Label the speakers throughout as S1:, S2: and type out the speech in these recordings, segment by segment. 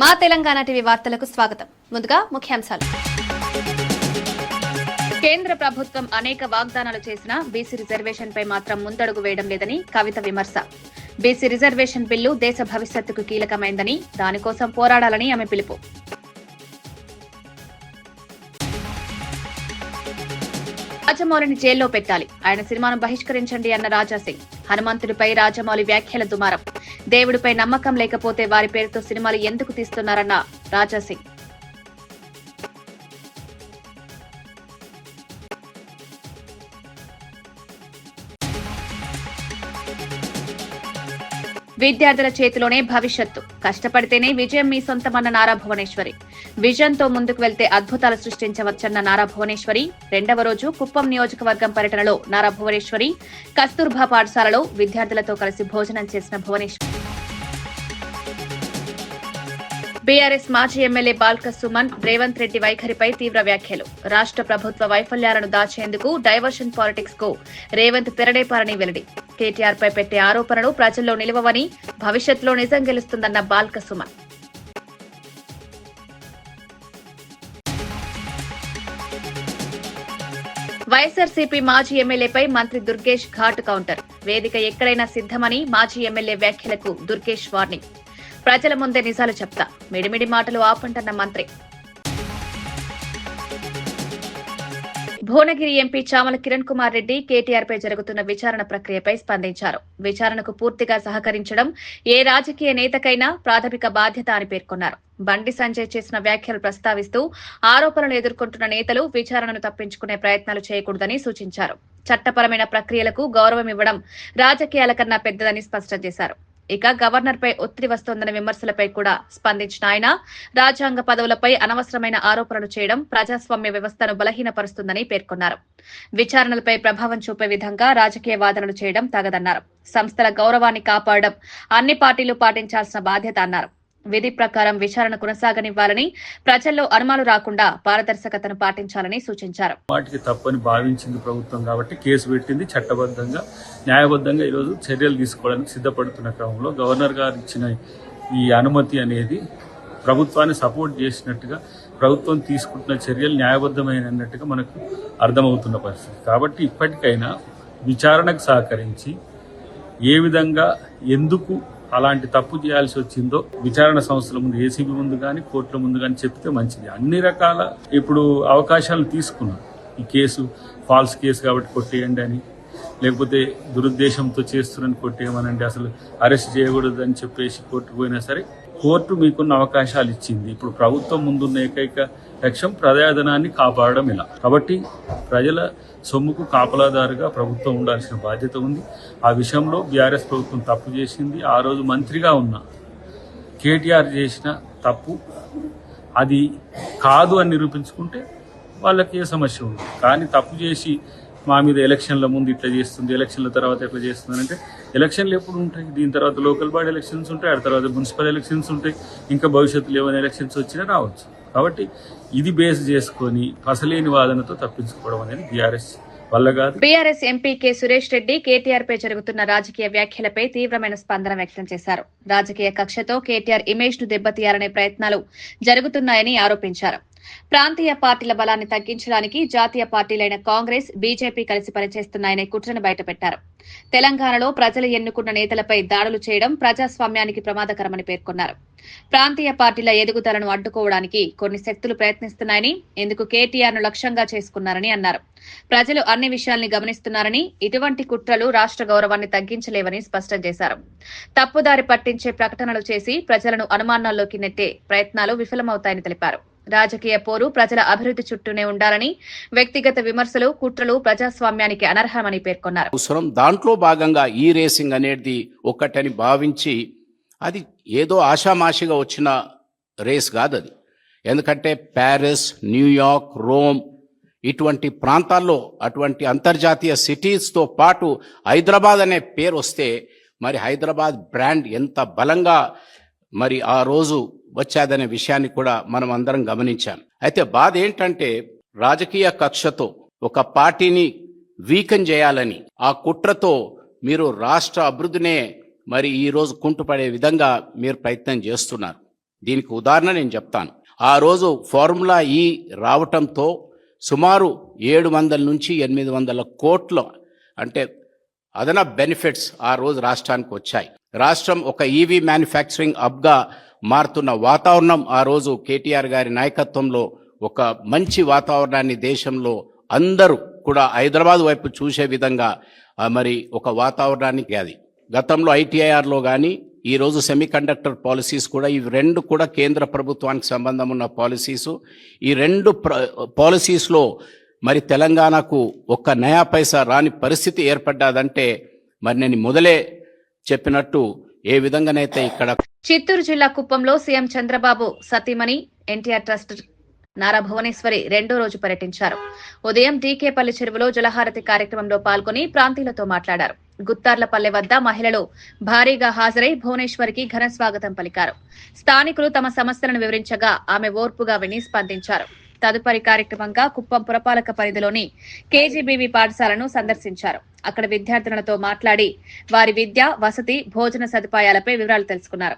S1: మా తెలంగాణ టీవీ వార్తలకు స్వాగతం. ముందుగా ముఖ్యాంశాలు. కేంద్ర ప్రభుత్వం అనేక వాగ్దానాలు చేసినా బీసీ రిజర్వేషన్ పై మాత్రం ముందడుగు వేయడం లేదని కవిత విమర్శ. బీసీ రిజర్వేషన్ బిల్లు దేశ భవిష్యత్తుకు కీలకమైందని దానికోసం పోరాడాలని ఆమె పిలుపు. రాజమౌళిని జైల్లో పెట్టాలి. ఆయన సినిమాను బహిష్కరించండి అన్న రాజాసింగ్ హనుమంతుడిపై రాజమౌళి వ్యాఖ్యల దుమారం. దేవుడిపై నమ్మకం లేకపోతే వారి పేరుతో సినిమాలు ఎందుకు తీస్తున్నారన్న రాజాసింగ్ విద్యార్థుల చేతిలోనే భవిష్యత్తు. కష్టపడితేనే విజయం మీ సొంతమన్న నారా భువనేశ్వరి. విజయంతో ముందుకు వెళ్తే అద్భుతాలు సృష్టించవచ్చన్న నారా భువనేశ్వరి. రెండవ రోజు కుప్పం నియోజకవర్గం పర్యటనలో నారా భువనేశ్వరి. కస్తూర్బా పాఠశాలలో విద్యార్థులతో కలిసి భోజనం చేసిన భువనేశ్వరి. బీఆర్ఎస్ మాజీ ఎమ్మెల్యే బాల్క సుమన్ రేవంత్ రెడ్డి వైఖరిపై తీవ్ర వ్యాఖ్యలు. రాష్ట్ర ప్రభుత్వ వైఫల్యాలను దాచేందుకు డైవర్షన్ పాలిటిక్స్కు. రేవంత్ తెరడేపారని వెల్లడి. కేటీఆర్ పై పెట్టే ఆరోపణలు ప్రజల్లో నిలవవని భవిష్యత్తులో నిజం గెలుస్తుందన్న బాల్క సుమన్. వైఎస్ఆర్సీపీ మాజీ ఎమ్మెల్యేపై మంత్రి దుర్గేష్ ఘాట్ కౌంటర్. వేదిక ఎక్కడైనా సిద్ధమని మాజీ ఎమ్మెల్యే వ్యాఖ్యలకు దుర్గేష్ వార్నింగ్. ప్రజల ముందే నిజాలు చెప్తా. మిడిమిడి మాటలు ఆపంటన్న మంత్రి. భువనగిరి ఎంపీ చామల కిరణ్ కుమార్ రెడ్డి కేటీఆర్పై జరుగుతున్న విచారణ ప్రక్రియపై స్పందించారు. విచారణకు పూర్తిగా సహకరించడం ఏ రాజకీయ నేతకైనా ప్రాథమిక బాధ్యత అని పేర్కొన్నారు. బండి సంజయ్ చేసిన వ్యాఖ్యలు ప్రస్తావిస్తూ ఆరోపణలు ఎదుర్కొంటున్న నేతలు విచారణను తప్పించుకునే ప్రయత్నాలు చేయకూడదని సూచించారు. చట్టపరమైన ప్రక్రియలకు గౌరవం ఇవ్వడం రాజకీయాల కన్నా పెద్దదని స్పష్టం చేశారు. ఇక గవర్నర్ పై ఒత్తిడి వస్తోందన్న విమర్శలపై కూడా స్పందించిన ఆయన రాజ్యాంగ పదవులపై అనవసరమైన ఆరోపణలు చేయడం ప్రజాస్వామ్య వ్యవస్థను బలహీనపరుస్తుందని పేర్కొన్నారు. విచారణలపై ప్రభావం చూపే విధంగా రాజకీయ వాదనలు చేయడం తగదన్నారు. సంస్థల గౌరవాన్ని కాపాడడం అన్ని పార్టీలు పాటించాల్సిన బాధ్యత అన్నారు. విధి ప్రకారం విచారణ కొనసాగనివ్వాలని ప్రజల్లో అనుమానం రాకుండా పారదర్శకతను పాటించాలని సూచించారు.
S2: వాటికి తప్పని భావించింది ప్రభుత్వం కాబట్టి కేసు పెట్టింది చట్టబద్ధంగా న్యాయబద్ధంగా ఈరోజు చర్యలు తీసుకోవడానికి సిద్ధపడుతున్న క్రమంలో గవర్నర్ గారు ఇచ్చిన ఈ అనుమతి అనేది ప్రభుత్వాన్ని సపోర్ట్ చేసినట్టుగా ప్రభుత్వం తీసుకుంటున్న చర్యలు న్యాయబద్ధమైనట్టుగా మనకు అర్థమవుతున్న పరిస్థితి. కాబట్టి ఇప్పటికైనా విచారణకు సహకరించి ఏ విధంగా ఎందుకు అలాంటి తప్పు చేయాల్సి వచ్చిందో విచారణ సంస్థల ముందు ఏసీబీ ముందు కానీ కోర్టుల ముందు కానీ చెప్తే మంచిది. అన్ని రకాల ఇప్పుడు అవకాశాలు తీసుకున్నాం ఈ కేసు ఫాల్స్ కేసు కాబట్టి కొట్టేయండి అని. లేకపోతే దురుద్దేశంతో చేస్తున్నారని కొట్టేయమనండి. అసలు అరెస్ట్ చేయకూడదని చెప్పేసి కోర్టుకు పోయినా సరే కోర్టు మీకున్న అవకాశాలు ఇచ్చింది. ఇప్పుడు ప్రభుత్వం ముందున్న ఏకైక లక్ష్యం ప్రజాధనాన్ని కాపాడడం ఇలా కాబట్టి ప్రజల సొమ్ముకు కాపలాదారుగా ప్రభుత్వం ఉండాల్సిన బాధ్యత ఉంది. ఆ విషయంలో బీఆర్ఎస్ ప్రభుత్వం తప్పు చేసింది. ఆ రోజు మంత్రిగా ఉన్న కేటీఆర్ చేసిన తప్పు అది కాదు అని నిరూపించుకుంటే వాళ్ళకి ఏ సమస్య ఉంది కానీ తప్పు చేసి మా మీద ఎలక్షన్ల ముందు ఇట్లా చేస్తుంది ఎలక్షన్ల తర్వాత ఎట్లా చేస్తుంది అంటే ఎలక్షన్లు ఎప్పుడు ఉంటాయి? దీని తర్వాత లోకల్ బాడీ ఎలక్షన్స్ ఉంటాయి ఆ తర్వాత మున్సిపల్ ఎలక్షన్స్ ఉంటాయి ఇంకా భవిష్యత్తులో ఏమైనా ఎలక్షన్స్ వచ్చినా రావచ్చు. కాబట్టి ఇది బేస్ చేసుకొని పసలేని వాదనతో తప్పించుకోవడం అనేది BRS
S1: BRS MP K Suresh Reddy KTR పై జరుగుతున్న రాజకీయ వ్యాఖ్యలపై తీవ్రమైన స్పందన వ్యక్తం చేశారు. రాజకీయ కక్షతో కేటీఆర్ ఇమేజ్ను దెబ్బతీయాలనే ప్రయత్నాలు జరుగుతున్నాయని ఆరోపించారు. ప్రాంతీయ పార్టీల బలాన్ని తగ్గించడానికి జాతీయ పార్టీలైన కాంగ్రెస్ బీజేపీ కలిసి పనిచేస్తున్నాయనే కుట్రను బయటపెట్టారు. తెలంగాణలో ప్రజలు ఎన్నుకున్న నేతలపై దాడులు చేయడం ప్రజాస్వామ్యానికి ప్రమాదకరమని పేర్కొన్నారు. ప్రాంతీయ పార్టీల ఎదుగుదలను అడ్డుకోవడానికి కొన్ని శక్తులు ప్రయత్నిస్తున్నాయని ఇందుకు కేటీఆర్ను లక్ష్యంగా చేసుకున్నారని అన్నారు. ప్రజలు అన్ని విషయాల్ని గమనిస్తున్నారని ఇటువంటి కుట్రలు రాష్ట్ర గౌరవాన్ని తగ్గించలేవని స్పష్టం చేశారు. తప్పుదారి పట్టించే ప్రకటనలు చేసి ప్రజలను అనుమానాల్లోకి నెట్టే ప్రయత్నాలు విఫలమవుతాయని తెలిపారు. రాజకీయ పోరు ప్రజల అభివృద్ధి చుట్టూనే ఉండాలని వ్యక్తిగత విమర్శలు కుట్రలు ప్రజాస్వామ్యానికి అనర్హమని పేర్కొన్నారు.
S3: అవసరం దాంట్లో భాగంగా ఈ రేసింగ్ అనేది ఒక్కటని భావించి అది ఏదో ఆషామాషిగా వచ్చిన రేస్ కాదు అది ఎందుకంటే ప్యారిస్ న్యూయార్క్ రోమ్ ఇటువంటి ప్రాంతాల్లో అటువంటి అంతర్జాతీయ సిటీస్తో పాటు హైదరాబాద్ అనే పేరు వస్తే మరి హైదరాబాద్ బ్రాండ్ ఎంత బలంగా మరి ఆ రోజు వచ్చాదనే విషయాన్ని కూడా మనం అందరం గమనించాం. అయితే బాధ ఏంటంటే రాజకీయ కక్షతో ఒక పార్టీని వీకన్ చేయాలని ఆ కుట్రతో మీరు రాష్ట్ర అభివృద్ధినే మరి ఈ రోజు కుంటుపడే విధంగా మీరు ప్రయత్నం చేస్తున్నారు. దీనికి ఉదాహరణ నేను చెప్తాను. ఆ రోజు ఫార్ములా ఈ రావటంతో సుమారు ఏడు వందల నుంచి ఎనిమిది వందల కోట్ల అంటే అదన బెనిఫిట్స్ ఆ రోజు రాష్ట్రానికి వచ్చాయి. రాష్ట్రం ఒక ఈవీ మ్యానుఫ్యాక్చరింగ్ అబ్గా మారుతున్న వాతావరణం ఆ రోజు కేటీఆర్ గారి నాయకత్వంలో ఒక మంచి వాతావరణాన్ని దేశంలో అందరూ కూడా హైదరాబాద్ వైపు చూసే విధంగా మరి ఒక వాతావరణానికి అది. గతంలో ఐటీఐఆర్లో కానీ ఈరోజు సెమీకండక్టర్ సెమీ కండక్టర్ పాలసీస్ కూడా ఇవి రెండు కూడా కేంద్ర ప్రభుత్వానికి సంబంధం ఉన్న పాలసీస్. ఈ రెండు ప్ర పాలసీస్లో మరి తెలంగాణకు ఒక్క నయా పైసా రాని పరిస్థితి ఏర్పడ్డాదంటే మరి నేను మొదలే చెప్పినట్టు ఏ విధంగానైతే ఇక్కడ
S1: చిత్తూరు జిల్లా కుప్పంలో సీఎం చంద్రబాబు సతీమణి ఎన్టీఆర్ ట్రస్ట్ నారా భువనేశ్వరి రెండో రోజు పర్యటించారు. ఉదయం డీకేపల్లి చెరువులో జలహారతి కార్యక్రమంలో పాల్గొని ప్రాంతీయులతో మాట్లాడారు. గుత్తార్లపల్లె వద్ద మహిళలు భారీగా హాజరై భువనేశ్వరికి ఘన స్వాగతం పలికారు. స్థానికులు తమ సమస్యలను వివరించగా ఆమె ఓర్పుగా విని స్పందించారు. తదుపరి కార్యక్రమంగా కుప్పం పురపాలక పరిధిలోని కేజీబీవి పాఠశాలను సందర్శించారు. అక్కడ విద్యార్థినులతో మాట్లాడి వారి విద్య వసతి భోజన సదుపాయాలపై వివరాలు తెలుసుకున్నారు.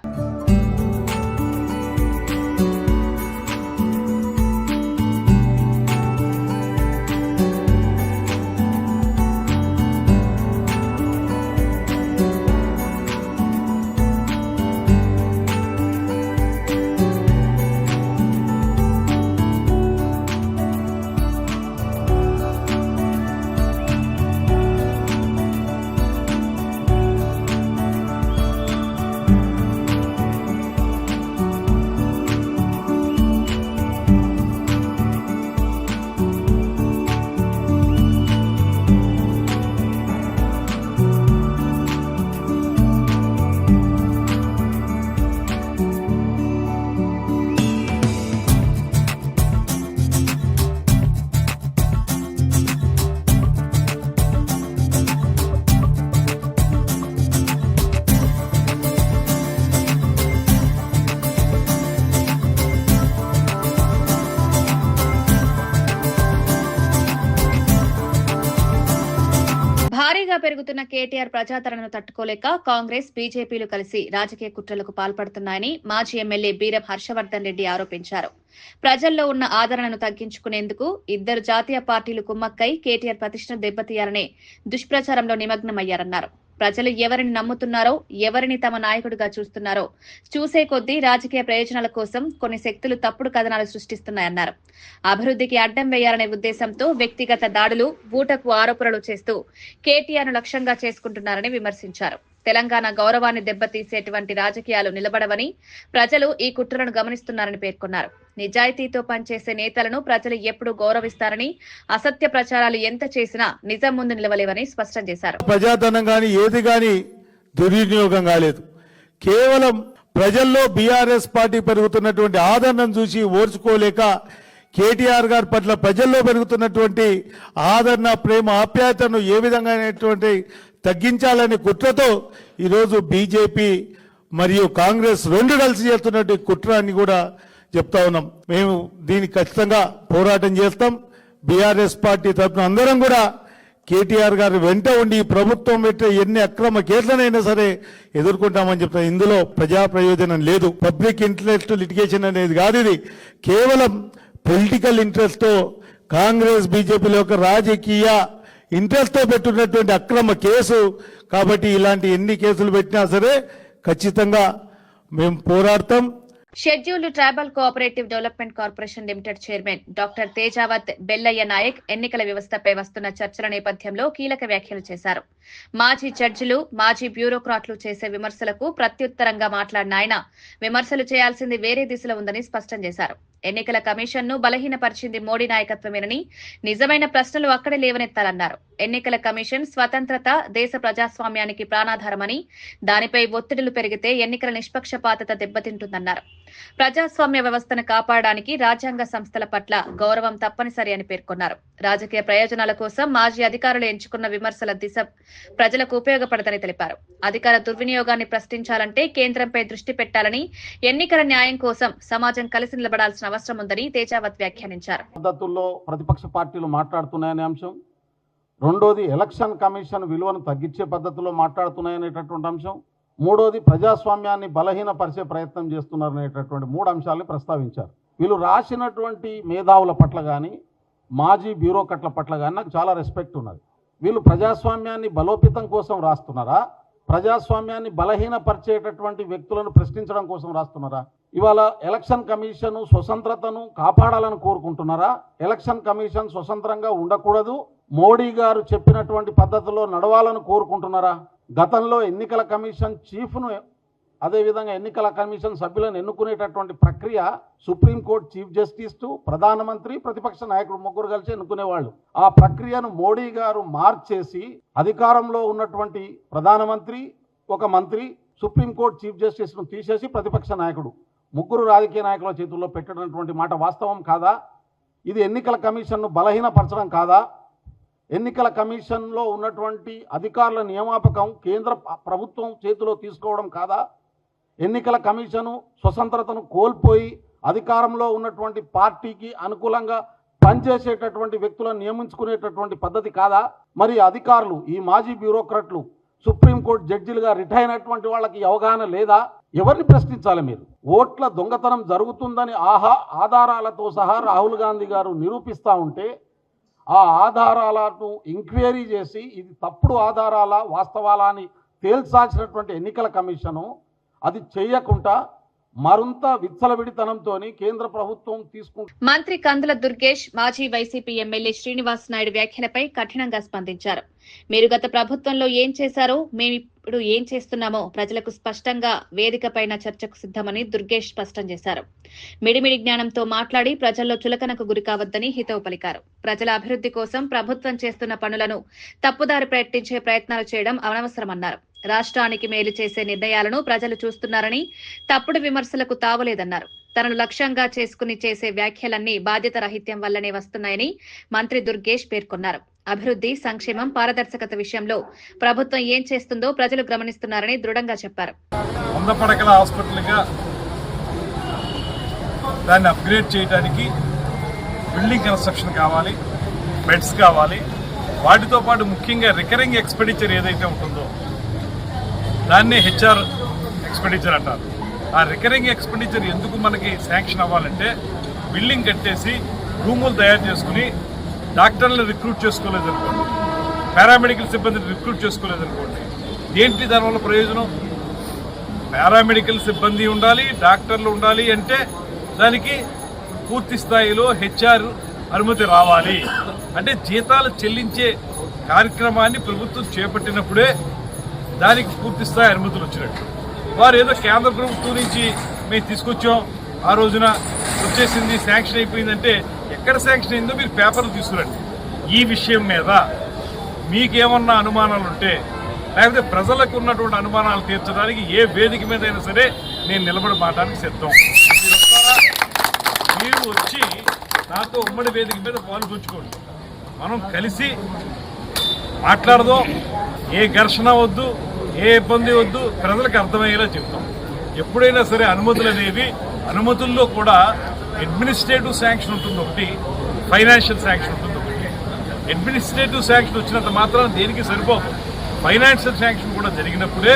S1: పెరుగుతున్న కేటీఆర్ ప్రజాదరణను తట్టుకోలేక కాంగ్రెస్ బీజేపీలు కలిసి రాజకీయ కుట్రలకు పాల్పడుతున్నాయని మాజీ ఎమ్మెల్యే బీరం హర్షవర్ధన్ రెడ్డి ఆరోపించారు. ప్రజల్లో ఉన్న ఆదరణను తగ్గించుకునేందుకు ఇద్దరు జాతీయ పార్టీలు కుమ్మక్కై కేటీఆర్ ప్రతిష్టను దెబ్బతీయాలనే దుష్ప్రచారంలో నిమగ్నమయ్యారన్నారు. ప్రజలు ఎవరిని నమ్ముతున్నారో ఎవరిని తమ నాయకుడిగా చూస్తున్నారో చూసే కొద్దీ రాజకీయ ప్రయోజనాల కోసం కొన్ని శక్తులు తప్పుడు కథనాలు సృష్టిస్తున్నాయన్నారు. అభివృద్ధికి అడ్డం వేయాలనే ఉద్దేశంతో వ్యక్తిగత దాడులు బూటకు ఆరోపణలు చేస్తూ కేటీఆర్ను లక్ష్యంగా చేసుకుంటున్నారని విమర్శించారు. తెలంగాణ గౌరవాన్ని దెబ్బతీసేటువంటి రాజకీయాలు నిలబడవని ప్రజలు ఈ కుట్రలను గమనిస్తున్నారని పేర్కొన్నారు. నిజాయితీతో పనిచేసే నేతలను ప్రజలు ఎప్పుడూ గౌరవిస్తారని అసత్య ప్రచారాలు ఎంత చేసినా నిజం ముందు నిలవలేవని స్పష్టం చేశారు.
S4: ప్రజాధనం కానీ ఏది కానీ దుర్వినియోగం కాలేదు. కేవలం ప్రజల్లో బీఆర్ఎస్ పార్టీ పెరుగుతున్నటువంటి ఆదరణను చూసి ఓర్చుకోలేక కేటీఆర్ గారి పట్ల ప్రజల్లో పెరుగుతున్నటువంటి ఆదరణ ప్రేమ ఆప్యాయతను ఏ విధంగా తగ్గించాలనే కుట్రతో ఈరోజు బీజేపీ మరియు కాంగ్రెస్ రెండు కలిసి చేస్తున్నట్టు కుట్ర అని కూడా చెప్తా ఉన్నాం. మేము దీనికి ఖచ్చితంగా పోరాటం చేస్తాం. బీఆర్ఎస్ పార్టీ తరఫున అందరం కూడా కేటీఆర్ గారు వెంట ఉండి ప్రభుత్వం పెట్టే ఎన్ని అక్రమ కేసులనైనా సరే ఎదుర్కొంటామని చెప్తాను ఇందులో ప్రజా ప్రయోజనం లేదు. పబ్లిక్ ఇంట్రెస్ట్ లిటిగేషన్ అనేది కాదు ఇది. కేవలం పొలిటికల్ ఇంట్రెస్ట్తో కాంగ్రెస్ బీజేపీలో ఒక రాజకీయ ఇంట్రెస్ట్తో పెట్టున్నటువంటి అక్రమ కేసు. కాబట్టి ఇలాంటి ఎన్ని కేసులు పెట్టినా సరే ఖచ్చితంగా మేము పోరాడతాం.
S1: Scheduled tribal cooperative development corporation limited chairman doctor Tejavath Bellaiah Naik ఎన్నికల వ్యవస్థపై వస్తున్న చర్చల నేపథ్యంలో కీలక వ్యాఖ్యలు చేశారు. మాజీ జడ్జిలు మాజీ బ్యూరోక్రాట్లు చేసే విమర్శలకు ప్రత్యుత్తరంగా మాట్లాడిన ఆయన విమర్శలు చేయాల్సింది వేరే దిశలో ఉందని స్పష్టం చేశారు. ఎన్నికల కమిషన్ను బలహీనపరిచింది మోడీ నాయకత్వమేనని నిజమైన ప్రశ్నలు అక్కడే లేవనెత్తాలన్నారు. ఎన్నికల కమిషన్ స్వతంత్రత దేశ ప్రజాస్వామ్యానికి ప్రాణాధారమని దానిపై ఒత్తిడులు పెరిగితే ఎన్నికల నిష్పక్షపాతత దెబ్బతింటుందన్నారు. ప్రజాస్వామ్య వ్యవస్థను కాపాడడానికి రాజ్యాంగ సంస్థల పట్ల గౌరవం తప్పనిసరి అని పేర్కొన్నారు. రాజకీయ ప్రయోజనాల కోసం మాజీ అధికారులు ఎంచుకున్న విమర్శల దిశ ప్రజలకు ఉపయోగపడదని తెలిపారు. అధికార దుర్వినియోగాన్ని ప్రశ్నించాలంటే కేంద్రంపై దృష్టి పెట్టాలని ఎన్నికల న్యాయం కోసం సమాజం కలిసి నిలబడాల్సిన అవసరం ఉందని తేజావత్ వ్యాఖ్యానించారు.
S5: పద్ధతుల్లో ప్రతిపక్ష పార్టీలు మాట్లాడుతున్నాయనే అంశం. రెండోది ఎలక్షన్ కమిషన్ విలువను తగ్గించే పద్ధతిలో మాట్లాడుతున్నాయనేటటువంటి అంశం. మూడోది ప్రజాస్వామ్యాన్ని బలహీనపరిచే ప్రయత్నం చేస్తున్నారు అనేటటువంటి మూడు అంశాలని ప్రస్తావించారు. వీళ్ళు రాసినటువంటి మేధావుల పట్ల కానీ మాజీ బ్యూరోక్రట్ల పట్ల కానీ నాకు చాలా రెస్పెక్ట్ ఉన్నది. వీళ్ళు ప్రజాస్వామ్యాన్ని బలోపేతం కోసం రాస్తున్నారా? ప్రజాస్వామ్యాన్ని బలహీనపరిచేటటువంటి వ్యక్తులను ప్రశ్నించడం కోసం రాస్తున్నారా? ఇవాళ ఎలక్షన్ కమిషన్ స్వతంత్రతను కాపాడాలని కోరుకుంటున్నారా? ఎలక్షన్ కమిషన్ స్వతంత్రంగా ఉండకూడదు? మోడీ గారు చెప్పినటువంటి పద్ధతిలో నడవాలని కోరుకుంటున్నారా? గతంలో ఎన్నికల కమిషన్ చీఫ్ను అదేవిధంగా ఎన్నికల కమిషన్ సభ్యులను ఎన్నుకునేటటువంటి ప్రక్రియ సుప్రీంకోర్టు చీఫ్ జస్టిస్ టు ప్రధానమంత్రి ప్రతిపక్ష నాయకుడు ముగ్గురు కలిసి ఎన్నుకునేవాళ్ళు. ఆ ప్రక్రియను మోడీ గారు మార్చేసి అధికారంలో ఉన్నటువంటి ప్రధానమంత్రి ఒక మంత్రి సుప్రీంకోర్టు చీఫ్ జస్టిస్ను తీసేసి ప్రతిపక్ష నాయకుడు. ముగ్గురు రాజకీయ నాయకుల చేతుల్లో పెట్టినటువంటి మాట వాస్తవం కాదా? ఇది ఎన్నికల కమిషన్ను బలహీనపరచడం కాదా? ఎన్నికల కమిషన్లో ఉన్నటువంటి అధికారుల నియామకం కేంద్ర ప్రభుత్వం చేతిలో తీసుకోవడం కాదా? ఎన్నికల కమిషను స్వతంత్రతను కోల్పోయి అధికారంలో ఉన్నటువంటి పార్టీకి అనుకూలంగా పనిచేసేటటువంటి వ్యక్తులను నియమించుకునేటటువంటి పద్ధతి కాదా? మరి అధికారులు ఈ మాజీ బ్యూరోక్రట్లు సుప్రీంకోర్టు జడ్జిలుగా రిటైర్ అయినటువంటి వాళ్ళకి అవగాహన లేదా? ఎవరిని ప్రశ్నించాలి మీరు? ఓట్ల దొంగతనం జరుగుతుందని ఆహా ఆధారాలతో సహా రాహుల్ గాంధీ గారు నిరూపిస్తూ ఉంటే ఆ ఆధారాలను ఎంక్వైరీ చేసి ఇది తప్పుడు ఆధారాల వాస్తవాలా అని తేల్చాల్సినటువంటి ఎన్నికల కమిషను అది చేయకుండా మరింత విచ్చలవిడితనంతో కేంద్ర ప్రభుత్వం తీసుకుంటున్న
S1: మంత్రి కందుల దుర్గేష్ మాజీ వైసీపీ ఎమ్మెల్యే శ్రీనివాస్ నాయుడు వ్యాఖ్యలపై కఠినంగా స్పందించారు. మీరు గత ప్రభుత్వంలో ఏం చేశారో మేమిప్పుడు ఏం చేస్తున్నామో ప్రజలకు స్పష్టంగా వేదికపైన చర్చకు సిద్ధమని దుర్గేష్ స్పష్టం చేశారు. మిడిమిడి జ్ఞానంతో మాట్లాడి ప్రజల్లో చులకనకు గురి కావద్దని హితవు పలికారు. ప్రజల అభివృద్ధి కోసం ప్రభుత్వం చేస్తున్న పనులను తప్పుదారి ప్రయత్నించే ప్రయత్నాలు చేయడం అనవసరమన్నారు రాష్ట్రానికి మేలు చేసే నిర్ణయాలను ప్రజలు చూస్తున్నారని తప్పుడు విమర్శలకు తావలేదన్నారు. తనను లక్ష్యంగా చేసుకుని చేసే వ్యాఖ్యలన్నీ బాధ్యత రహిత్యం వల్లనే వస్తున్నాయని మంత్రి దుర్గేష్ పేర్కొన్నారు. అభివృద్ధి సంక్షేమం పారదర్శకత విషయంలో ప్రభుత్వం ఏం చేస్తుందో ప్రజలు గమనిస్తున్నారని దృఢంగా చెప్పారు.
S6: హాస్పిటల్గా దాన్ని అప్గ్రేడ్ చేయడానికి బిల్డింగ్ కన్స్ట్రక్షన్ కావాలి బెడ్స్ కావాలి. వాటితో పాటు ముఖ్యంగా రికరింగ్ ఎక్స్పెండిచర్ ఏదైతే ఉంటుందో దాన్నే హెచ్ఆర్ ఎక్స్పెండిచర్ అంటారు. ఆ రికరింగ్ ఎక్స్పెండిచర్ ఎందుకు మనకి శాంక్షన్ అవ్వాలంటే బిల్డింగ్ కట్టేసి రూములు తయారు చేసుకుని డాక్టర్లను రిక్రూట్ చేసుకోలేదు అనుకోండి. పారామెడికల్ సిబ్బందిని రిక్రూట్ చేసుకోలేదు అనుకోండి. ఏంటి దానివల్ల ప్రయోజనం? పారామెడికల్ సిబ్బంది ఉండాలి డాక్టర్లు ఉండాలి అంటే దానికి పూర్తి స్థాయిలో హెచ్ఆర్ అనుమతి రావాలి. అంటే జీతాలు చెల్లించే కార్యక్రమాన్ని ప్రభుత్వం చేపట్టినప్పుడే దానికి పూర్తి స్థాయి అనుమతులు వచ్చినట్టు. వారు ఏదో కేంద్ర ప్రభుత్వం నుంచి మేము తీసుకొచ్చాం. ఆ రోజున వచ్చేసింది శాంక్షన్ అయిపోయిందంటే ఎక్కడ శాంక్షన్ అయిందో మీరు పేపర్లు తీసుకురండి. ఈ విషయం మీద మీకేమన్నా అనుమానాలు ఉంటే లేకపోతే ప్రజలకు ఉన్నటువంటి అనుమానాలు తీర్చడానికి ఏ వేదిక మీద అయినా సరే నేను నిలబడి మాటానికి సిద్ధం. మీరు వస్తారా మీరు వచ్చి నాతో ఉమ్మడి వేదిక మీద పాలు మనం కలిసి మాట్లాడదాం. ఏ ఘర్షణ వద్దు. ఏ ఇబ్బంది వద్దు ప్రజలకు అర్థమయ్యేలా చెప్తాం. ఎప్పుడైనా సరే అనుమతులు అనేవి అనుమతుల్లో కూడా అడ్మినిస్ట్రేటివ్ శాంక్షన్ ఉంటుంది ఒకటి ఫైనాన్షియల్ శాంక్షన్ ఉంటుంది ఒకటి. అడ్మినిస్ట్రేటివ్ శాంక్షన్ వచ్చినంత మాత్రం దేనికి సరిపోదు. ఫైనాన్షియల్ శాంక్షన్ కూడా జరిగినప్పుడే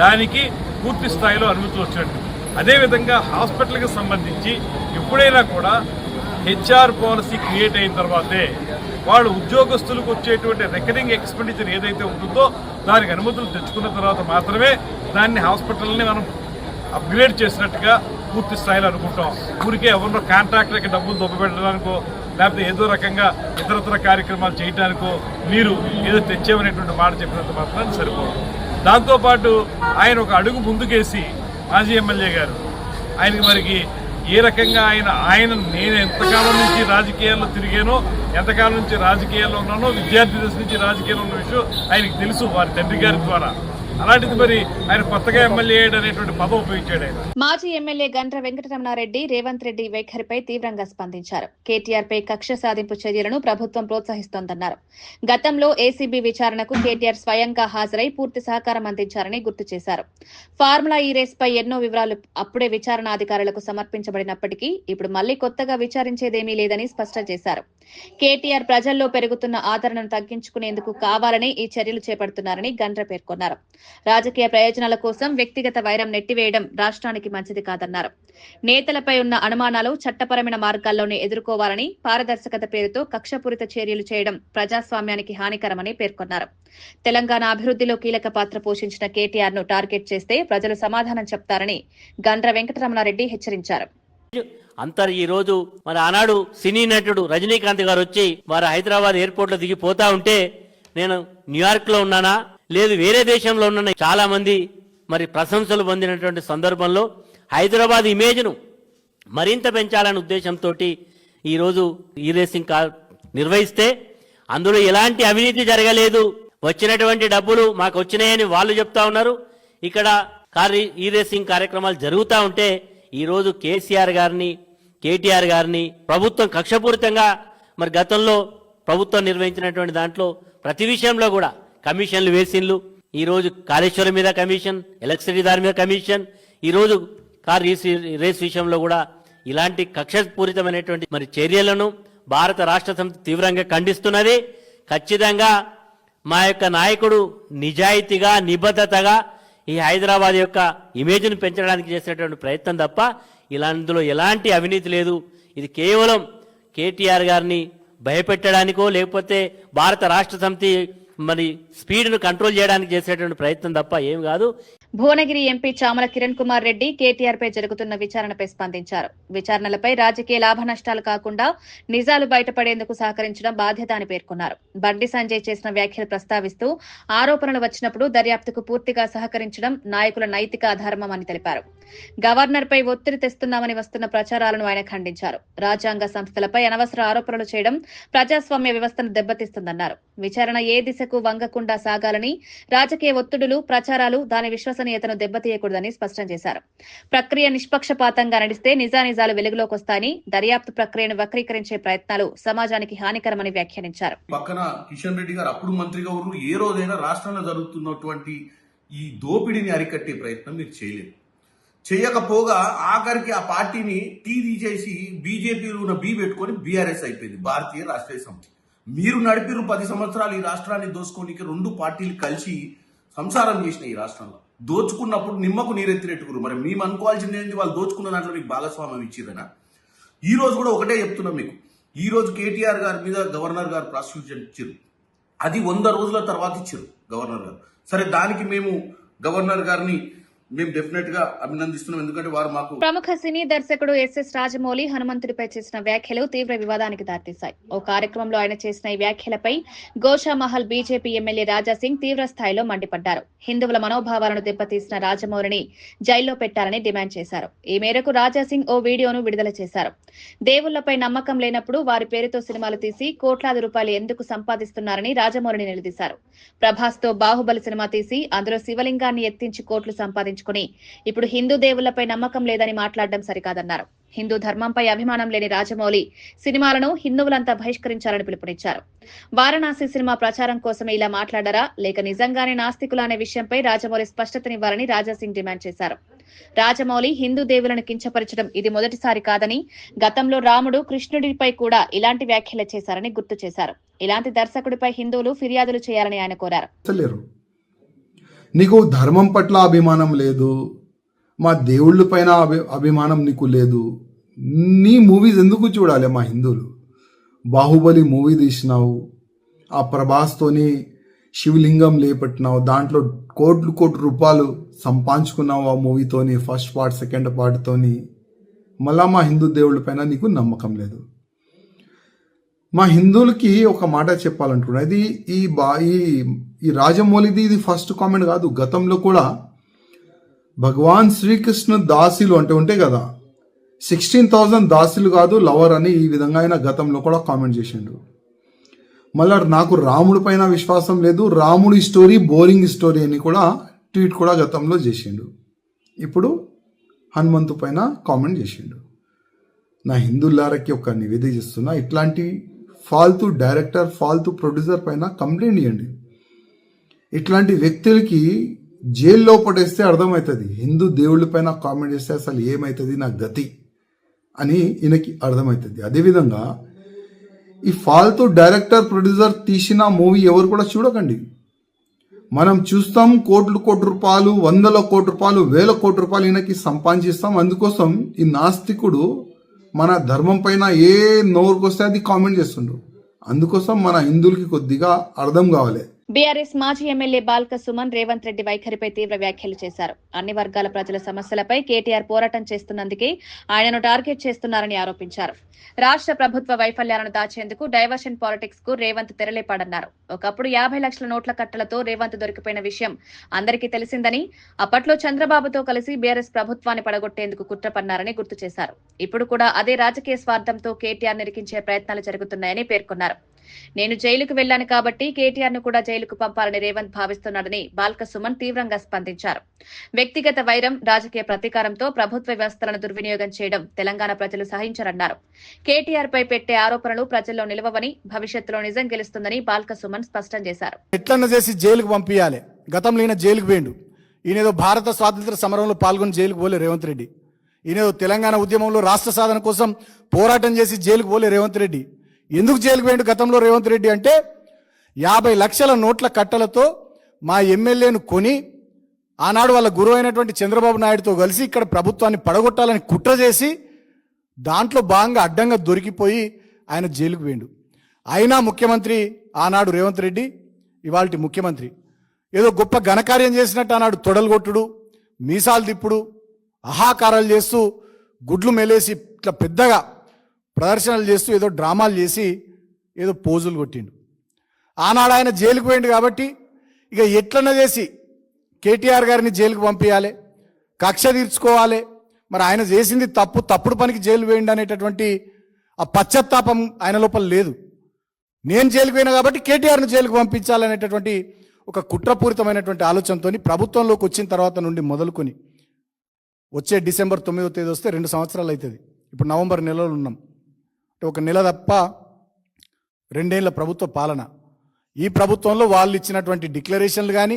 S6: దానికి పూర్తి స్థాయిలో అనుమతులు వచ్చినట్టు అదేవిధంగా హాస్పిటల్కి సంబంధించి ఎప్పుడైనా కూడా హెచ్ఆర్ పాలసీ క్రియేట్ అయిన తర్వాతే వాళ్ళు ఉద్యోగస్తులకు వచ్చేటువంటి రికరింగ్ ఎక్స్పెండిచర్ ఏదైతే ఉంటుందో దానికి అనుమతులు తెచ్చుకున్న తర్వాత మాత్రమే దాన్ని హాస్పిటల్ని మనం అప్గ్రేడ్ చేసినట్టుగా పూర్తి స్థాయిలో అనుకుంటాం. ఊరికే ఎవరినో కాంట్రాక్టర్కి డబ్బులు దొబ్బపెట్టడానికో లేకపోతే ఏదో రకంగా ఇతరతర కార్యక్రమాలు చేయడానికో మీరు ఏదో తెచ్చేవనేటువంటి మాట చెప్పినంత మాత్రం సరిపోదు. దాంతోపాటు ఆయన ఒక అడుగు ముందుకేసి మాజీ ఎమ్మెల్యే గారు ఆయనకి మరికి ఏ రకంగా ఆయన ఆయన నేను ఎంతకాలం నుంచి రాజకీయాల్లో తిరిగానో ఎంతకాలం నుంచి రాజకీయాల్లో ఉన్నానో విద్యార్థి దశ నుంచి రాజకీయాల్లో ఉన్న విషయం ఆయనకు తెలుసు వారి తండ్రి గారి ద్వారా. అలాంటిది మరి ఆయన కొత్తగా ఎమ్మెల్యే అనేటువంటి పదం ఉపయోగించాడు ఆయన.
S1: మాజీ ఎమ్మెల్యే గండ్ర వెంకటరమణారెడ్డి రేవంత్ రెడ్డి వైఖరిపై తీవ్రంగా స్పందించారు. కేటీఆర్ పై కక్ష సాధింపు చర్యలను ప్రభుత్వం ప్రోత్సహిస్తోందన్నారు. గతంలో ఏసీబీ విచారణకు కేటీఆర్ స్వయంగా హాజరై పూర్తి సహకారం అందించారని గుర్తు చేశారు. ఫార్ములా ఈ రేస్ పై ఎన్నో వివరాలు అప్పుడే విచారణ అధికారులకు సమర్పించబడినప్పటికీ ఇప్పుడు మళ్ళీ కొత్తగా విచారించేదేమీ లేదని స్పష్టం చేశారు. కేటీఆర్ ప్రజల్లో పెరుగుతున్న ఆదరణను తగ్గించుకునేందుకు కావాలని ఈ చర్యలు చేపడుతున్నారని గండ్ర పేర్కొన్నారు. రాజకీయ ప్రయోజనాల కోసం వ్యక్తిగత వైరం నెట్టివేయడం రాష్ట్రానికి మంచిది కాదన్నారు. నేతలపై ఉన్న అనుమానాలు చట్టపరమైన మార్గాల్లోనే ఎదుర్కోవాలని పారదర్శకత పేరుతో కక్షపూరిత చర్యలు చేయడం ప్రజాస్వామ్యానికి హానికరమని పేర్కొన్నారు. తెలంగాణ అభివృద్ధిలో కీలక పాత్ర పోషించిన కేటీఆర్ను టార్గెట్ చేస్తే ప్రజలు సమాధానం చెప్తారని గండ్ర వెంకటరమణారెడ్డి హెచ్చరించారు.
S7: అంతర్ ఈ రోజు మరి ఆనాడు సినీ నటుడు రజనీకాంత్ గారు వచ్చి వారు హైదరాబాద్ ఎయిర్పోర్ట్లో దిగిపోతా ఉంటే నేను న్యూయార్క్లో ఉన్నానా? లేదు వేరే దేశంలో ఉన్న చాలామంది మరి ప్రశంసలు పొందినటువంటి సందర్భంలో హైదరాబాద్ ఇమేజ్ను మరింత పెంచాలనే ఉద్దేశంతో ఈరోజు ఈ రేసింగ్ కార్ నిర్వహిస్తే అందులో ఎలాంటి అవినీతి జరగలేదు. వచ్చినటువంటి డబ్బులు మాకు వచ్చినాయని వాళ్ళు చెప్తా ఉన్నారు. ఇక్కడ కార్ ఈ రేసింగ్ కార్యక్రమాలు జరుగుతూ ఉంటే ఈరోజు కేసీఆర్ గారిని కేటీఆర్ గారిని ప్రభుత్వం కక్షపూరితంగా మరి గతంలో ప్రభుత్వం నిర్వహించినటువంటి దాంట్లో ప్రతి విషయంలో కూడా కమిషన్లు వేసిండ్లు. ఈరోజు కాళేశ్వరం మీద కమిషన్ ఎలక్ట్రిసిటీ దాని మీద కమిషన్. ఈరోజు కార్ రేస్ రేస్ విషయంలో కూడా ఇలాంటి కక్షపూరితమైనటువంటి మరి చర్యలను భారత రాష్ట్ర సమితి తీవ్రంగా ఖండిస్తున్నది. ఖచ్చితంగా మా యొక్క నాయకుడు నిజాయితీగా నిబద్ధతగా ఈ హైదరాబాద్ యొక్క ఇమేజ్ను పెంచడానికి చేసినటువంటి ప్రయత్నం తప్ప ఇలాంటిలో ఎలాంటి అవినీతి లేదు. ఇది కేవలం కేటీఆర్ గారిని భయపెట్టడానికో లేకపోతే భారత రాష్ట్ర సమితి మరి స్పీడ్ను కంట్రోల్ చేయడానికి చేసేటువంటి ప్రయత్నం తప్ప ఏం కాదు.
S1: భువనగిరి ఎంపీ చామల కిరణ్ కుమార్ రెడ్డి కేటీఆర్ పై జరుగుతున్న విచారణపై స్పందించారు. విచారణలపై రాజకీయ లాభ నష్టాలు కాకుండా నిజాలు బయటపడేందుకు సహకరించడం బాధ్యత అని పేర్కొన్నారు. బండి సంజయ్ చేసిన వ్యాఖ్యలు ప్రస్తావిస్తూ ఆరోపణలు వచ్చినప్పుడు దర్యాప్తుకు పూర్తిగా సహకరించడం నాయకుల నైతిక అధర్మం అని తెలిపారు. గవర్నర్ పై ఒత్తిడి తెస్తున్నామని వస్తున్న ప్రచారాలను ఆయన ఖండించారు. రాజ్యాంగ సంస్థలపై అనవసర ఆరోపణలు చేయడం ప్రజాస్వామ్య వ్యవస్థను దెబ్బతీస్తుందన్నారు. విచారణ ఏ దిశకు వంగకుండా సాగాలని రాజకీయ ఒత్తిడులు ప్రచారాలు దాని విశ్వసనీయతను దెబ్బతీయకూడదని స్పష్టం చేశారు. ప్రక్రియ నిష్పక్షపాతంగా నడిస్తే నిజానిజాలు వెలుగులోకి వస్తాయని దర్యాప్తు ప్రక్రియను వక్రీకరించే ప్రయత్నాలు సమాజానికి హానికరమని వ్యాఖ్యానించారు.
S8: పక్కన కిషన్ రెడ్డి గారు అప్పుడు మంత్రిగా ఉన్నారు. ఏ రోజైనా రాష్ట్రంలో జరుగుతున్నటువంటి ఈ దోపిడీని అరికట్టే ప్రయత్నం మీరు చేయలేదు. చేయకపోగా ఆఖరికి ఆ పార్టీని టీ తీసేసి బీజేపీలో ఉన్న బీ పెట్టుకొని బీఆర్ఎస్ అయిపోయింది. భారతీయ రాష్ట్రీయ సమితి. మీరు నడిపిరు పది సంవత్సరాలు ఈ రాష్ట్రాన్ని దోసుకోనికి రెండు పార్టీలు కలిసి సంసారం చేసిన ఈ రాష్ట్రంలో. దోచుకున్నప్పుడు నిమ్మకు నీరెత్తినట్టుకురు మరి మేము అనుకోవాల్సింది ఏంటి? వాళ్ళు దోచుకున్న దాంట్లో మీకు భాగస్వామ్యం ఇచ్చిరనా ఈ రోజు కూడా ఒకటే చెప్తున్నాం మీకు. ఈ రోజు కేటీఆర్ గారి మీద గవర్నర్ గారు ప్రాసిక్యూషన్ ఇచ్చారు అది వంద రోజుల తర్వాత ఇచ్చారు గవర్నర్ గారు. సరే దానికి మేము గవర్నర్ గారిని మేము డెఫినెట్గా అభినందిస్తున్నాం. ఎందుకంటే వారు మాకు
S1: ప్రముఖ సినీ దర్శకుడు ఎస్ఎస్ రాజమౌళి హనుమంతుడిపై చేసిన వ్యాఖ్యలు తీవ్ర వివాదానికి దారితీశాయి. ఓ కార్యక్రమంలో ఆయన చేసిన ఈ వ్యాఖ్యలపై గోషామహల్ బీజేపీ ఎమ్మెల్యే రాజాసింగ్ తీవ్ర స్థాయిలో మండిపడ్డారు. హిందువుల మనోభావాలను దెబ్బతీసిన రాజమౌళిని జైల్లో పెట్టాలని డిమాండ్ చేశారు. ఈ మేరకు రాజాసింగ్ ఓ వీడియోను విడుదల చేశారు. దేవుళ్ళపై నమ్మకం లేనప్పుడు వారి పేరుతో సినిమాలు తీసి కోట్లాది రూపాయలు ఎందుకు సంపాదిస్తున్నారని రాజమౌళిని నిలదీశారు. ప్రభాస్తో బాహుబలి సినిమా తీసి అందులో శివలింగాన్ని ఎత్తించి కోట్లు సంపాదించారు. సంపాదించుకుని ఇప్పుడు హిందూ దేవుళ్ళపై నమ్మకం లేదని మాట్లాడడం సరికాదన్నారు. హిందూ ధర్మంపై అభిమానం లేని రాజమౌళి సినిమాలను హిందువులంతా బహిష్కరించాలని పిలుపునిచ్చారు. వారణాసి సినిమా ప్రచారం కోసమే ఇలా మాట్లాడారా? లేక నిజంగానే నాస్తికుల అనే విషయంపై రాజమౌళి స్పష్టతనివ్వాలని రాజాసింగ్ డిమాండ్ చేశారు. రాజమౌళి హిందూ దేవులను కించపరచడం ఇది మొదటిసారి కాదని గతంలో రాముడు కృష్ణుడిపై కూడా ఇలాంటి వ్యాఖ్యలు చేశారని గుర్తు చేశారు. ఇలాంటి దర్శకుడిపై హిందువులు ఫిర్యాదులు చేయాలని ఆయన కోరారు.
S9: నీకు ధర్మం పట్ల అభిమానం లేదు. మా దేవుళ్ళ పైన అభి అభిమానం నీకు లేదు. నీ మూవీస్ ఎందుకు చూడాలి మా హిందువులు? బాహుబలి మూవీ తీసినావు. ఆ ప్రభాస్తోని శివలింగం లేపట్టినావు. దాంట్లో కోట్లు కోట్లు రూపాయలు సంపాదించుకున్నావు ఆ మూవీతోని ఫస్ట్ పార్ట్ సెకండ్ పార్ట్తోని మళ్ళా మా హిందూ దేవుళ్ళ పైన నీకు నమ్మకం లేదు. మా హిందువులకి ఒక మాట చెప్పాలనుకున్నా ఇది ఈ బా ఈ ఈ రాజమౌళిది ఇది ఫస్ట్ కామెంట్ కాదు. గతంలో కూడా భగవాన్ శ్రీకృష్ణ దాసులు అంటే ఉంటాయి కదా సిక్స్టీన్ థౌజండ్ దాసులు కాదు లవర్ అని ఈ విధంగా ఆయన గతంలో కూడా కామెంట్ చేసిండు. మళ్ళా నాకు రాముడి పైన విశ్వాసం లేదు రాముడి స్టోరీ బోరింగ్ స్టోరీ అని కూడా ట్వీట్ కూడా గతంలో చేసిండు. ఇప్పుడు హనుమంతు పైన కామెంట్ చేసిండు. నా హిందువులారకి ఒక నివేదిక చేస్తున్నా ఇట్లాంటి ఫాల్తూ డైరెక్టర్ ఫాల్తూ ప్రొడ్యూసర్ పైన కంప్లైంట్ ఇవ్వండి ఇట్లాంటి వ్యక్తులకి జైల్లో పడేస్తే అర్థమవుతుంది. హిందూ దేవుళ్ళ పైన కామెంట్ చేస్తే అసలు ఏమవుతుంది నా గతి అని ఈయనకి అర్థమవుతుంది. అదేవిధంగా ఈ ఫాల్తూ డైరెక్టర్ ప్రొడ్యూసర్ తీసిన మూవీ ఎవరు కూడా చూడకండి. మనం చూస్తాం కోట్లు కోటి రూపాయలు వందల కోటి రూపాయలు వేల కోటి రూపాయలు ఈయనకి సంపాదిస్తాం అందుకోసం ఈ నాస్తికుడు మన ధర్మం పైన ఏ నోరుకొస్తే అది కామెంట్ చేస్తుండ్రు అందుకోసం మన హిందువులకి కొద్దిగా అర్థం కావాలి.
S1: బీఆర్ఎస్ మాజీ ఎమ్మెల్యే బాల్క సుమన్ రేవంత్ రెడ్డి వైఖరిపై తీవ్ర వ్యాఖ్యలు చేశారు. అన్ని వర్గాల ప్రజల సమస్యలపై కేటీఆర్ పోరాటం చేస్తున్నందుకే ఆయనను టార్గెట్ చేస్తున్నారని ఆరోపించారు. రాష్ట్ర ప్రభుత్వ వైఫల్యాలను దాచేందుకు డైవర్షన్ పాలిటిక్స్కు రేవంత్ తెరలేపాడన్నారు. ఒకప్పుడు యాభై లక్షల నోట్ల కట్టలతో రేవంత్ దొరికిపోయిన విషయం అందరికీ తెలిసిందని అప్పట్లో చంద్రబాబుతో కలిసి బీఆర్ఎస్ ప్రభుత్వాన్ని పడగొట్టేందుకు కుట్రపన్నారని గుర్తు చేశారు. ఇప్పుడు కూడా అదే రాజకీయ స్వార్థంతో కేటీఆర్ నిరికించే ప్రయత్నాలు జరుగుతున్నాయని పేర్కొన్నారు. నేను జైలుకు వెళ్ళాను కాబట్టి కేటీఆర్ను కూడా జైలుకు పంపాలని రేవంత్ భావిస్తున్నాడని బాల్క సుమన్ తీవ్రంగా స్పందించారు. వ్యక్తిగత వైరం రాజకీయ ప్రతీకారంతో ప్రభుత్వ వ్యవస్థలను దుర్వినియోగం చేయడం తెలంగాణ ప్రజలు సహించరన్నారు. కేటీఆర్ పై పెట్టే ఆరోపణలు ప్రజల్లో నిలవవని భవిష్యత్తులో నిజం గెలుస్తుందని బాల్క సుమన్ స్పష్టం చేశారు.
S10: చేసి జైలుకు పంపించాలి గతంలో ఈయన జైలుకు పోయిండు. ఈయనేదో భారత స్వాతంత్ర సమరంలో పాల్గొని జైలుకు పోలే రేవంత్ రెడ్డి. ఈయనేదో తెలంగాణ ఉద్యమంలో రాష్ట్ర సాధన కోసం పోరాటం చేసి జైలుకు పోలే రేవంత్ రెడ్డి. ఎందుకు జైలుకు పోయిండు గతంలో రేవంత్ రెడ్డి అంటే యాభై లక్షల నోట్ల కట్టలతో మా ఎమ్మెల్యేను కొని ఆనాడు వాళ్ళ గురువు అయినటువంటి చంద్రబాబు నాయుడుతో కలిసి ఇక్కడ ప్రభుత్వాన్ని పడగొట్టాలని కుట్ర చేసి దాంట్లో భాగంగా అడ్డంగా దొరికిపోయి ఆయన జైలుకు పోయిండు. అయినా ముఖ్యమంత్రి ఆనాడు రేవంత్ రెడ్డి ఇవాళ ముఖ్యమంత్రి. ఏదో గొప్ప ఘనకార్యం చేసినట్టు ఆనాడు తొడలుగొట్టుడు మీసాలు తిప్పుడు అహాకారాలు చేస్తూ గుడ్లు మెలేసి ఇట్లా పెద్దగా ప్రదర్శనలు చేస్తూ ఏదో డ్రామాలు చేసి ఏదో పోజులు కొట్టిండు. ఆనాడు ఆయన జైలుకు పోయిండు కాబట్టి ఇక ఎట్లన్నా చేసి కేటీఆర్ గారిని జైలుకు పంపించాలి కక్ష తీర్చుకోవాలి. మరి ఆయన చేసింది తప్పు తప్పుడు పనికి జైలు వేయండి అనేటటువంటి ఆ పశ్చాత్తాపం ఆయన లోపల లేదు. నేను జైలుకు పోయినా కాబట్టి కేటీఆర్ను జైలుకు పంపించాలనేటటువంటి ఒక కుట్రపూరితమైనటువంటి ఆలోచనతో ప్రభుత్వంలోకి వచ్చిన తర్వాత నుండి మొదలుకొని వచ్చే డిసెంబర్ తొమ్మిదో తేదీ వస్తే రెండు సంవత్సరాలు అవుతుంది. ఇప్పుడు నవంబర్ నెలలో ఉన్నాం. ఒక నెల తప్ప రెండేళ్ళ ప్రభుత్వ పాలన. ఈ ప్రభుత్వంలో వాళ్ళు ఇచ్చినటువంటి డిక్లరేషన్లు కానీ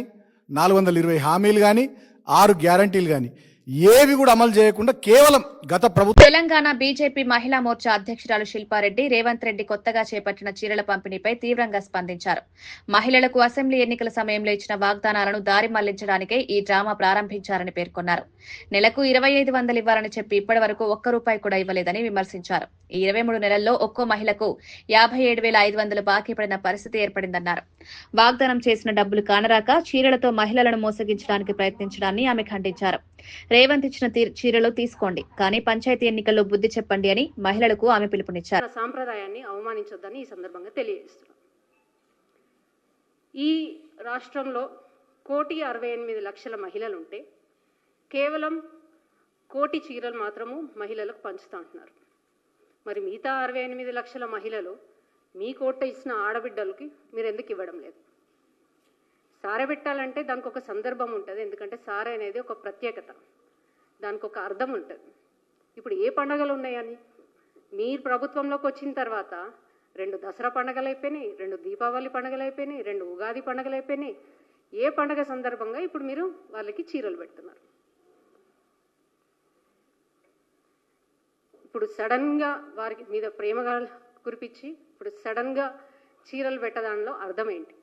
S10: నాలుగు వందల ఇరవై హామీలు కానీ ఆరు గ్యారంటీలు కానీ ఏవి కూడా అమలు చేయకుండా కేవలం గత ప్రభుత్వం
S1: తెలంగాణ బీజేపీ మహిళా మోర్చా అధ్యక్షురాలు శిల్పారెడ్డి రేవంత్ రెడ్డి కొత్తగా చేపట్టిన చీరల పంపిణీపై తీవ్రంగా స్పందించారు. మహిళలకు అసెంబ్లీ ఎన్నికల సమయంలో ఇచ్చిన వాగ్దానాలను దారి మళ్ళించడానికే ఈ డ్రామా ప్రారంభించారని పేర్కొన్నారు. నెలకు ఇరవై ఐదు వందలు ఇవ్వాలని చెప్పి ఇప్పటి వరకు ఒక్క రూపాయి కూడా ఇవ్వలేదని విమర్శించారు. ఈ ఇరవై మూడు నెలల్లో ఒక్కో మహిళకు యాభై ఏడు వేల ఐదు వందలు బాకీ పడిన పరిస్థితి ఏర్పడిందన్నారు. వాగ్దానం చేసిన డబ్బులు కానరాక చీరలతో మహిళలను మోసగించడానికి ప్రయత్నించడాన్ని ఆమె ఖండించారు. రేవంత్ ఇచ్చిన తీ- చీరలు తీసుకోండి. కానీ పంచాయతీ ఎన్నికల్లో బుద్ధి చెప్పండి అని మహిళలకు ఆమె పిలుపునిచ్చారు.
S11: సాంప్రదాయాన్ని అవమానించొద్దని ఈ సందర్భంగా తెలియజేస్తున్నారు ఈ రాష్ట్రంలో కోటి అరవై ఎనిమిది లక్షల మహిళలు ఉంటే కేవలం కోటి చీరలు మాత్రము మహిళలకు పంచుతా అంటున్నారు. మరి మిగతా అరవై ఎనిమిది లక్షల మహిళలు మీ కోట ఇచ్చిన ఆడబిడ్డలకి మీరు ఎందుకు ఇవ్వడం లేదు? సారె పెట్టాలంటే దానికి ఒక సందర్భం ఉంటుంది. ఎందుకంటే సార అనేది ఒక ప్రత్యేకత. దానికి ఒక అర్థం ఉంటుంది. ఇప్పుడు ఏ పండగలు ఉన్నాయని మీరు ప్రభుత్వంలోకి వచ్చిన తర్వాత రెండు దసరా పండగలు అయిపోయినాయి రెండు దీపావళి పండగలు అయిపోయినాయి రెండు ఉగాది పండగలు అయిపోయినాయి. ఏ పండగ సందర్భంగా ఇప్పుడు మీరు వాళ్ళకి చీరలు పెడుతున్నారు? ఇప్పుడు సడన్గా వారికి మీద ప్రేమగా కురిపించి ఇప్పుడు సడన్గా చీరలు పెట్టదానిలో అర్థం ఏంటి?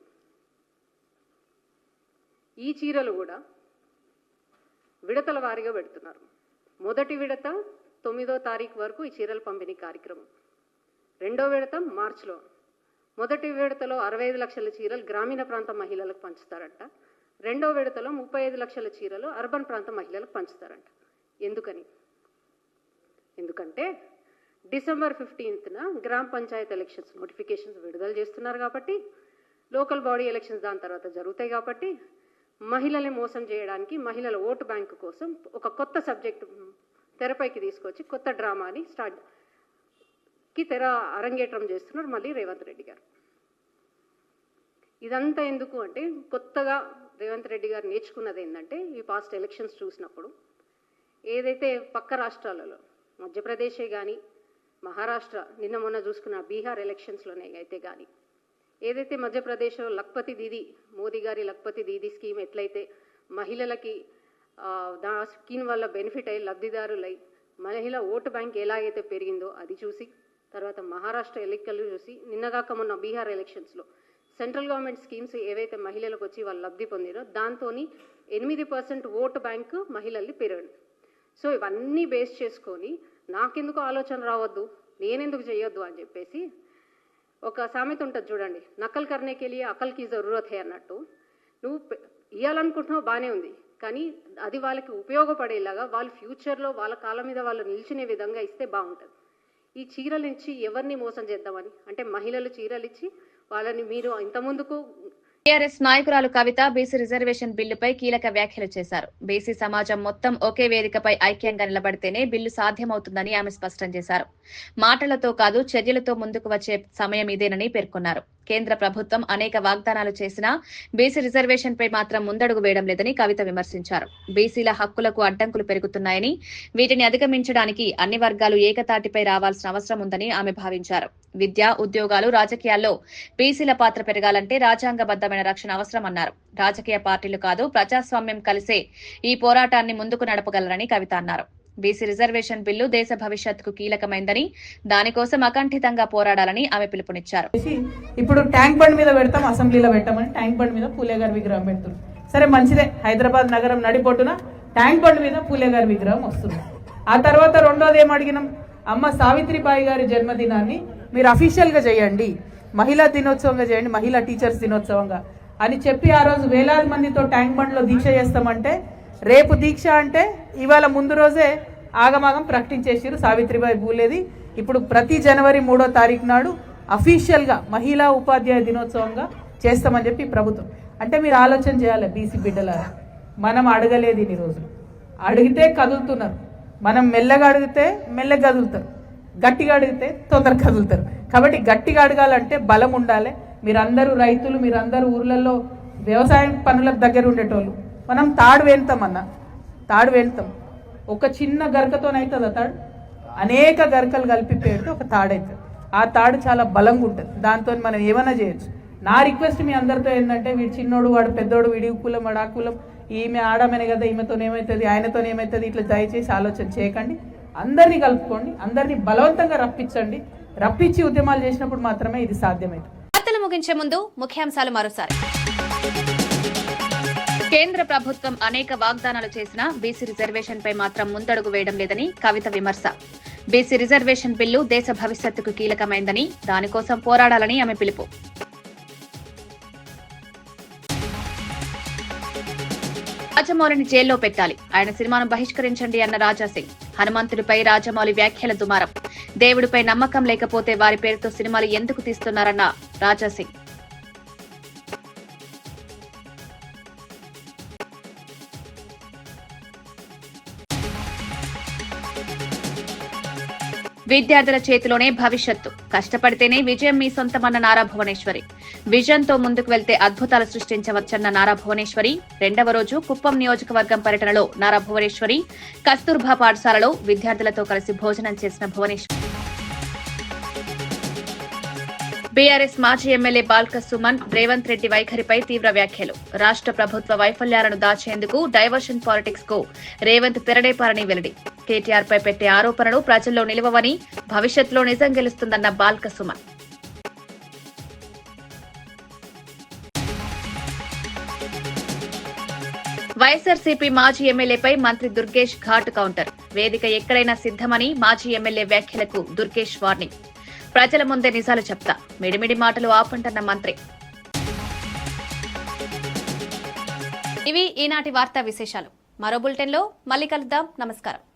S11: ఈ చీరలు కూడా విడతల వారీగా పెడుతున్నారు. మొదటి విడత తొమ్మిదో తారీఖు వరకు ఈ చీరల పంపిణీ కార్యక్రమం. రెండో విడత మార్చిలో. మొదటి విడతలో అరవై ఐదు లక్షల చీరలు గ్రామీణ ప్రాంత మహిళలకు పంచుతారంట. రెండో విడతలో ముప్పై ఐదు లక్షల చీరలు అర్బన్ ప్రాంత మహిళలకు పంచుతారంట. ఎందుకని? ఎందుకంటే డిసెంబర్ ఫిఫ్టీన్త్న గ్రామ పంచాయత్ ఎలక్షన్స్ నోటిఫికేషన్స్ విడుదల చేస్తున్నారు కాబట్టి లోకల్ బాడీ ఎలక్షన్స్ దాని తర్వాత జరుగుతాయి కాబట్టి మహిళలే మోసం చేయడానికి మహిళల ఓటు బ్యాంకు కోసం ఒక కొత్త సబ్జెక్ట్ తెరపైకి తీసుకొచ్చి కొత్త డ్రామాని స్టార్ట్కి తెర అరంగేట్రం చేస్తున్నారు మళ్ళీ రేవంత్ రెడ్డి గారు. ఇదంతా ఎందుకు అంటే కొత్తగా రేవంత్ రెడ్డి గారు నేర్చుకున్నది ఏంటంటే ఈ పాస్ట్ ఎలక్షన్స్ చూసినప్పుడు ఏదైతే పక్క రాష్ట్రాలలో మధ్యప్రదేశే కానీ మహారాష్ట్ర నిన్న మొన్న చూసుకున్న బీహార్ ఎలక్షన్స్లోనే అయితే కానీ ఏదైతే మధ్యప్రదేశ్లో లక్పతి దీది మోదీ గారి లక్పతి దీది స్కీమ్ ఎట్లయితే మహిళలకి దా స్కీమ్ వల్ల బెనిఫిట్ అయ్యి లబ్ధిదారులై మహిళ ఓటు బ్యాంక్ ఎలాగైతే పెరిగిందో అది చూసి తర్వాత మహారాష్ట్ర ఎన్నికలు చూసి నిన్నగాక మొన్న బీహార్ ఎలక్షన్స్లో సెంట్రల్ గవర్నమెంట్ స్కీమ్స్ ఏవైతే మహిళలకు వచ్చి వాళ్ళు లబ్ధి పొందిరో దాంతో ఎనిమిది పర్సెంట్ ఓటు బ్యాంక్ మహిళల్ని పెరగండి. సో ఇవన్నీ బేస్ చేసుకొని నాకెందుకు ఆలోచన రావద్దు నేనెందుకు చేయొద్దు అని చెప్పేసి ఒక సామెత ఉంటుంది చూడండి నకల్ కర్నేకి వెళ్ళి అకల్కి జరూరత్ హే అన్నట్టు. నువ్వు ఇవ్వాలనుకుంటున్నావు బాగానే ఉంది కానీ అది వాళ్ళకి ఉపయోగపడేలాగా వాళ్ళు ఫ్యూచర్లో వాళ్ళ కాళ్ళ మీద వాళ్ళు నిలిచిన విధంగా ఇస్తే బాగుంటుంది. ఈ చీరలు ఇచ్చి ఎవరిని మోసం చేద్దామని? అంటే మహిళలు చీరలు ఇచ్చి వాళ్ళని మీరు ఇంతముందుకు
S1: టీఆర్ఎస్ నాయకురాలు కవిత బీసీ రిజర్వేషన్ బిల్లుపై కీలక వ్యాఖ్యలు చేశారు. బీసీ సమాజం మొత్తం ఒకే వేదికపై ఐక్యంగా నిలబడితేనే బిల్లు సాధ్యమవుతుందని ఆమె స్పష్టం చేశారు. మాటలతో కాదు చర్యలతో ముందుకు వచ్చే సమయం ఇదేనని పేర్కొన్నారు. కేంద్ర ప్రభుత్వం అనేక వాగ్దానాలు చేసినా బీసీ రిజర్వేషన్ పై మాత్రం ముందడుగు వేయడం లేదని కవిత విమర్శించారు. బీసీల హక్కులకు అడ్డంకులు పెరుగుతున్నాయని వీటిని అధిగమించడానికి అన్ని వర్గాలు ఏకతాటిపై రావాల్సిన అవసరం ఉందని ఆమె భావించారు. విద్య ఉద్యోగాలు రాజకీయాల్లో బీసీల పాత్ర పెరగాలంటే రాజ్యాంగబద్దమైన రక్షణ అవసరమన్నారు రాజకీయ పార్టీలు కాదు ప్రజాస్వామ్యం కలిసే ఈ పోరాటాన్ని ముందుకు నడపగలరని కవిత అన్నారు. బీసీ రిజర్వేషన్ బిల్లు దేశ భవిష్యత్తుకు కీలకమైందని దానికోసం అకంఠితంగా పోరాడాలని ఆమె పిలుపునిచ్చారు.
S12: ఇప్పుడు ట్యాంక్ బండ్ మీద పెడతాం అసెంబ్లీలో పెట్టామని ట్యాంక్ బండ్ మీద పూలే గారి విగ్రహం పెడుతుంది సరే మంచిదే. హైదరాబాద్ నగరం నడిపోటున ట్యాంక్ బండ్ మీద పూలే గారి విగ్రహం వస్తుంది. ఆ తర్వాత రెండోది ఏం అడిగినాం? అమ్మ సావిత్రిబాయి గారి జన్మదినాన్ని మీరు అఫీషియల్గా చేయండి. మహిళా దినోత్సవంగా చేయండి మహిళా టీచర్స్ దినోత్సవంగా అని చెప్పి ఆ రోజు వేలాది మందితో ట్యాంక్ బండ్లో దీక్ష చేస్తామంటే రేపు దీక్ష అంటే ఇవాళ ముందు రోజే ఆగమాగం ప్రకటించేసారు సావిత్రిబాయి పూలేది ఇప్పుడు ప్రతి జనవరి మూడో తారీఖు నాడు అఫీషియల్గా మహిళా ఉపాధ్యాయ దినోత్సవంగా చేస్తామని చెప్పి ప్రభుత్వం. అంటే మీరు ఆలోచన చేయాలి బీసీ బిడ్డల మనం అడగలేదు ఇన్ని రోజులు. అడిగితే కదులుతున్నారు. మనం మెల్లగా అడిగితే మెల్లగా కదులుతారు. గట్టిగా అడిగితే తొందరగా కదులుతారు. కాబట్టి గట్టిగా అడగాలంటే బలం ఉండాలి. మీరందరూ రైతులు మీరందరూ ఊర్లలో వ్యవసాయం పనులకు దగ్గర ఉండేటోళ్ళు. మనం తాడు వేస్తాం అన్న తాడు వేస్తాం ఒక చిన్న గరకతోనవుతుంది తాడు. అనేక గరకలు కలిపి పెడితే ఒక తాడు అవుతుంది ఆ తాడు చాలా బలంగా ఉంటుంది. దాంతో మనం ఏమైనా చేయొచ్చు. నా రిక్వెస్ట్ మీ అందరితో ఏంటంటే వీడు చిన్నోడు వాడు పెద్దోడు వీడి కులం వాడు ఆ కులం ఈమె ఆడమనే కదా ఈమెతో ఏమవుతుంది ఆయనతో ఏమవుతుంది ఇట్లా దయచేసి ఆలోచన చేయకండి. అందరినీ కలుపుకోండి అందరినీ బలవంతంగా రప్పించండి. రప్పించి ఉద్యమాలు చేసినప్పుడు మాత్రమే ఇది సాధ్యమవుతుంది
S1: వార్తలు ముగించే ముందు ముఖ్యాంశాలు మరోసారి. కేంద్ర ప్రభుత్వం అనేక వాగ్దానాలు చేసినా బీసీ రిజర్వేషన్ పై మాత్రం ముందడుగు వేయడం లేదని కవిత విమర్శ. బీసీ రిజర్వేషన్ బిల్లు దేశ భవిష్యత్తుకు కీలకమైందని దానికోసం పోరాడాలని ఆమె పిలుపు. రాజమౌళిని జైల్లో పెట్టాలి. ఆయన సినిమాను బహిష్కరించండి అన్న రాజాసింగ్ హనుమంతుడిపై రాజమౌళి వ్యాఖ్యల దుమారం. దేవుడిపై నమ్మకం లేకపోతే వారి పేరుతో సినిమాలు ఎందుకు తీస్తున్నారన్న రాజాసింగ్ విద్యార్థుల చేతిలోనే భవిష్యత్తు. కష్టపడితేనే విజయం మీ సొంతమన్న నారా భువనేశ్వరి. విజయంతో ముందుకు వెళ్తే అద్భుతాలు సృష్టించవచ్చన్న నారా భువనేశ్వరి. రెండవ రోజు కుప్పం నియోజకవర్గం పర్యటనలో నారా భువనేశ్వరి. కస్తూర్బా పాఠశాలలో విద్యార్థులతో కలిసి భోజనం చేసిన భువనేశ్వరి. బీఆర్ఎస్ మాజీ ఎమ్మెల్యే బాల్క సుమన్ రేవంత్ రెడ్డి వైఖరిపై తీవ్ర వ్యాఖ్యలు. రాష్ట్ర ప్రభుత్వ వైఫల్యాలను దాచేందుకు డైవర్షన్ పాలిటిక్స్కు రేవంత్ తెరడేపారని వెల్లడి. కేటీఆర్ పై పెట్టే ఆరోపణలు ప్రజల్లో నిలవవని భవిష్యత్తులో నిజం గెలుస్తుందన్న బాల్క సుమన్. వైఎస్ఆర్సీపీ మాజీ ఎమ్మెల్యేపై మంత్రి దుర్గేష్ ఘాట్ కౌంటర్. వేదిక ఎక్కడైనా సిద్ధమని మాజీ ఎమ్మెల్యే వ్యాఖ్యలకు దుర్గేష్ వార్నింగ్. ప్రజల ముందే నిజాలు చెప్తా. మిడిమిడి మాటలు ఆపంటన్న మంత్రి. ఇవి ఈనాటి వార్తా విశేషాలు. మరో బులెటిన్లో మళ్ళీ కలుద్దాం. నమస్కారం.